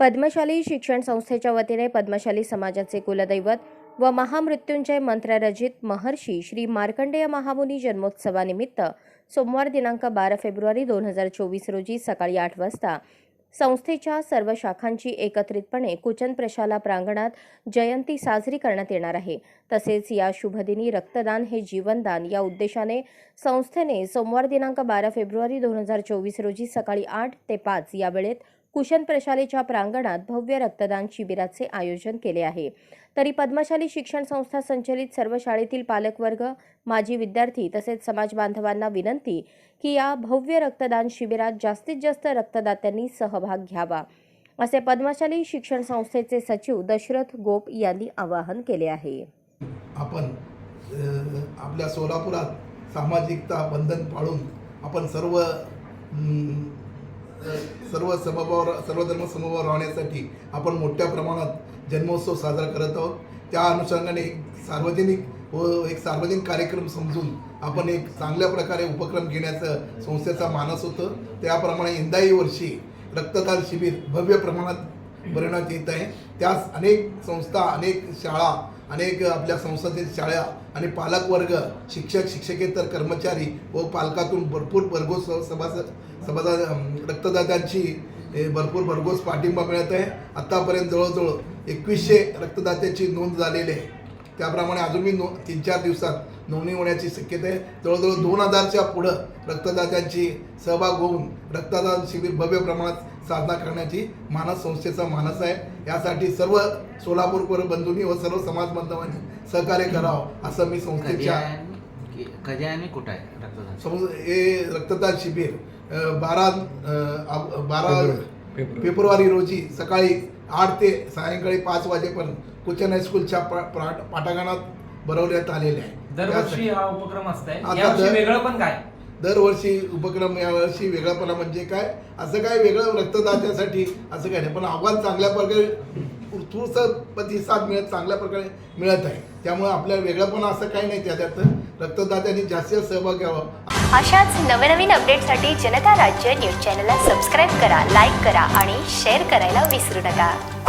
पद्मशाली शिक्षण संस्थेच्या वतीने पद्मशाली समाजाचे कुलदैवत व महामृत्युंजय मंत्ररजित महर्षी श्री मार्कंडेय महामुनी जन्मोत्सवानिमित्त सोमवार दिनांक बारा फेब्रुवारी दोन हजार चोवीस रोजी सकाळी आठ वाजता संस्थेच्या सर्व शाखांची एकत्रितपणे कुचन प्रशाला प्रांगणात जयंती साजरी करण्यात येणार आहे. तसेच या शुभदिनी रक्तदान हे जीवनदान या उद्देशाने संस्थेने सोमवार दिनांक बारा फेब्रुवारी दोन हजार चोवीस रोजी सकाळी आठ ते पाच या वेळेत कुशन प्रशालेच्या प्रांगणात भव्य रक्तदान शिबिराचे आयोजन केले आहे. तरी पद्मशाली शिक्षण संस्था संचलित सर्व शाळेतील पालकवर्ग माजी विद्यार्थी तसेच समाज बांधवांना विनंती की या भव्य रक्तदान शिबिरात जास्तीत जास्त रक्तदात्यांनी सहभाग घ्यावा असे पद्मशाली शिक्षण संस्थेचे सचिव दशरथ गोप यांनी आवाहन केले आहे. आपण आपल्या सोलापुरात सामाजिकता बंधन पाळून आपण सर्व सर्व समभाव सर्व धर्म समभाव राहण्यासाठी आपण मोठ्या प्रमाणात जन्मोत्सव साजरा करत आहोत. त्या अनुषंगाने एक सार्वजनिक व एक सार्वजनिक कार्यक्रम समजून आपण एक चांगल्या प्रकारे उपक्रम घेण्याचं संस्थेचा मानस होतं. त्याप्रमाणे यंदाही वर्षी रक्तदान शिबिर भव्य प्रमाणात भरवण्यात येत आहे. त्यास अनेक संस्था अनेक शाळा अनेक आपल्या संस्थेतील शाळा आणि पालकवर्ग शिक्षक शिक्षकेतर कर्मचारी व पालकातून भरपूर भरघोस सभासद सभादा रक्तदात्यांची भरपूर भरघोस पाठिंबा मिळत आहे. आत्तापर्यंत जवळजवळ एकवीसशे रक्तदात्याची नोंद झालेली आहे. त्याप्रमाणे अजून मी नो तीन चार दिवसात नोंदणी होण्याची शक्यता आहे. जवळजवळ दोन हजारच्या पुढं रक्तदात्यांची सहभाग होऊन रक्तदान शिबिर भव्य प्रमाणात साधना करण्याची मानस संस्थेचा मानस आहे. यासाठी सर्व सोलापूरकर बंधूंनी व सर्व समाज बांधवांनी सहकार्य करावं असं मी संस्थेच्या कधी आणि कुठं आहे रक्तदान? समज हे रक्तदान शिबिर बारा बारा फेब्रुवारी रोजी सकाळी आठ ते सायंकाळी पाच वाजेपर्यंत कुचन हायस्कूलच्या पा- पाठ- पाठागानात भरवण्यात आलेले आहे. दरवर्षी हा उपक्रम असतंय. आता यावर्षी दर- वेगळं पण काय? दरवर्षी उपक्रम यावर्षी वेगळापणा म्हणजे काय? असं काय वेगळं रक्तदात्यासाठी असं काय नाही पण आव्हान चांगल्या प्रकारे उत्स्फूर्त प्रतिसाद मिळत चांगल्या प्रकारे मिळत आहे. त्यामुळे आपल्याला वेगळंपणा असं काही नाही त्याच्यात रक्तदात्यांनी जास्तीत सहभाग घ्यावा. अशाच नवनवीन अपडेटसाठी जनता राज्य न्यूज चॅनलला सबस्क्राईब करा लाईक करा आणि शेअर करायला विसरू नका.